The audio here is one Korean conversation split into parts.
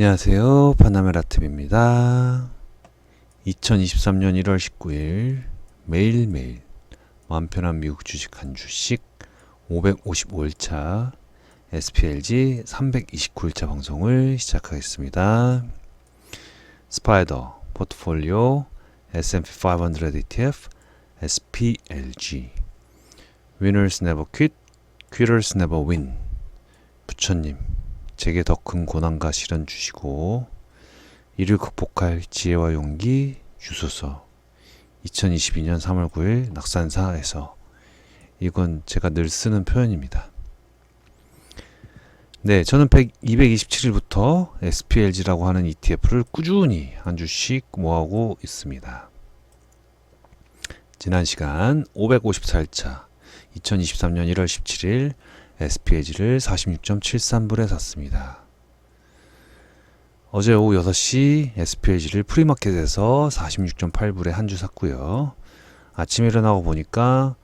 안녕하세요. 파나메라TV입니다. 2023년 1월 19일 매일매일 마음 편한 미국 주식 한 주씩 555일차 SPLG 329일차 방송을 시작하겠습니다. 스파이더 포트폴리오 S&P 500 ETF SPLG Winners never quit, quitters never win 부처님 제게 더 큰 고난과 시련 주시고 이를 극복할 지혜와 용기 주소서 2022년 3월 9일 낙산사에서 이건 제가 늘 쓰는 표현입니다. 네, 저는 100, 227일부터 SPLG라고 하는 ETF를 꾸준히 한 주씩 모아오고 있습니다. 지난 시간 554일차 2023년 1월 17일 SPLG를 46.73불에 샀습니다. 어제 오후 6시 SPLG를 프리마켓에서 46.8불에 한 주 샀고요. 아침에 일어나고 보니까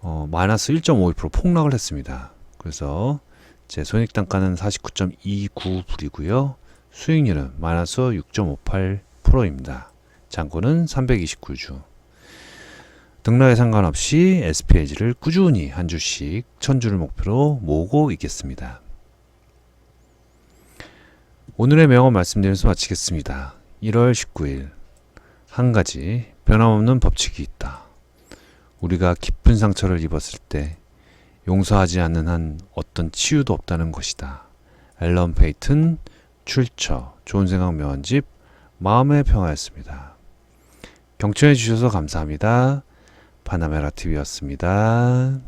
어, 마이너스 1.51% 폭락을 했습니다. 그래서 제 손익 단가는 49.29불이고요. 수익률은 마이너스 6.58%입니다. 잔고는 329주. 등락에 상관없이 SPLG를 꾸준히 한 주씩 천주를 목표로 모으고 있겠습니다. 오늘의 명언 말씀드리면서 마치겠습니다. 1월 19일 한 가지 변함없는 법칙이 있다. 우리가 깊은 상처를 입었을 때 용서하지 않는 한 어떤 치유도 없다는 것이다. 앨런 페이튼 출처 좋은 생각 명언집 마음의 평화였습니다. 경청해 주셔서 감사합니다. 파나메라 TV였습니다.